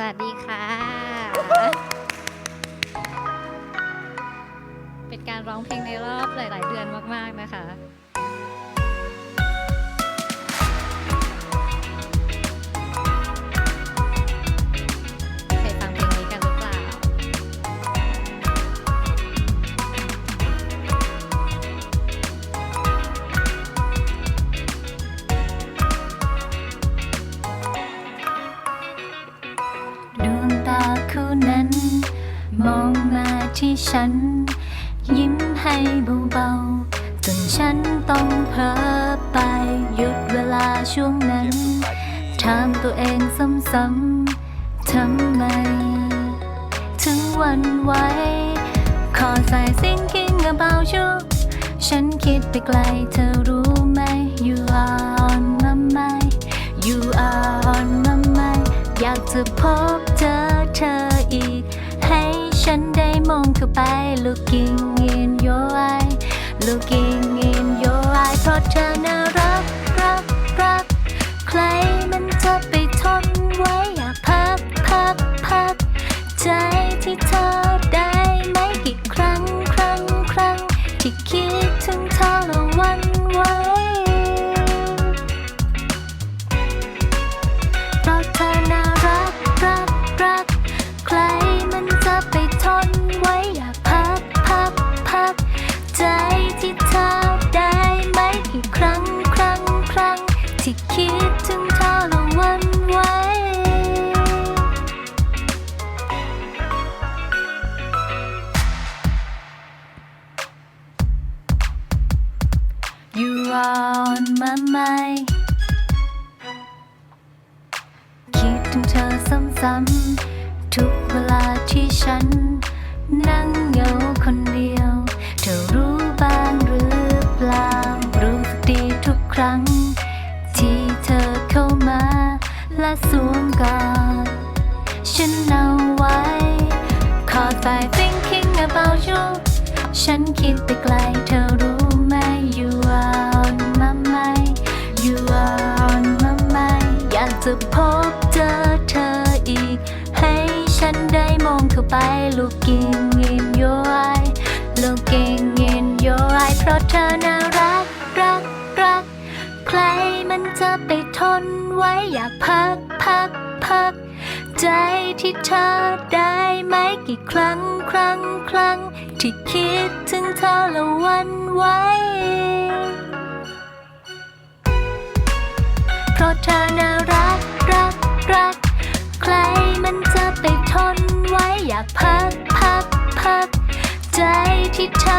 วัสดีค่ะ เป็นการร้องเพลงในรอบหลาย ๆ เดือนมาก ๆ นะคะ มองมาที่ฉัน ยิ้มให้เบาๆจนฉันต้องเพ้อไปหยุดเวลาช่วงนั้นถามตัวเองซ้ำๆทำไม ถึงหวันไหว Cause I thinking about you ฉันคิดไปไกลเธอรู้ไหม You are on my mind You are on my mind อยากจะพบเจอเธออี มองเข้าไป Looking in your eye Looking You're on my mind คิดถึงเธอซ้ำๆทุกเวลาที่ฉัน นั่งเหงาคนเดียว เธอรู้บ้างหรือเปล่า รู้สึกดีทุกครั้ง ที่เธอเข้ามา และสวมกอดฉันเอาไว้ Cause I thinking about you ฉันคิดไปไกลเธอรู้ไหม You are จะพบเจอเธออีก ให้ฉันได้มองเข้าไป Looking in your eye Looking in your eye เพราะเธอน่ารัก รัก รัก ใครมันจะไปทนไว้อยากพัก พัก พัก ใจที่เธอได้ไหมกี่ครั้ง ครั้ง ครั้ง ที่คิดถึงเธอล้วหวันไหว เพราะเธอน่ารัก รัก รัก ใครมันจะไปทนไว้อยากพัก พัก พัก ใจที่เธอ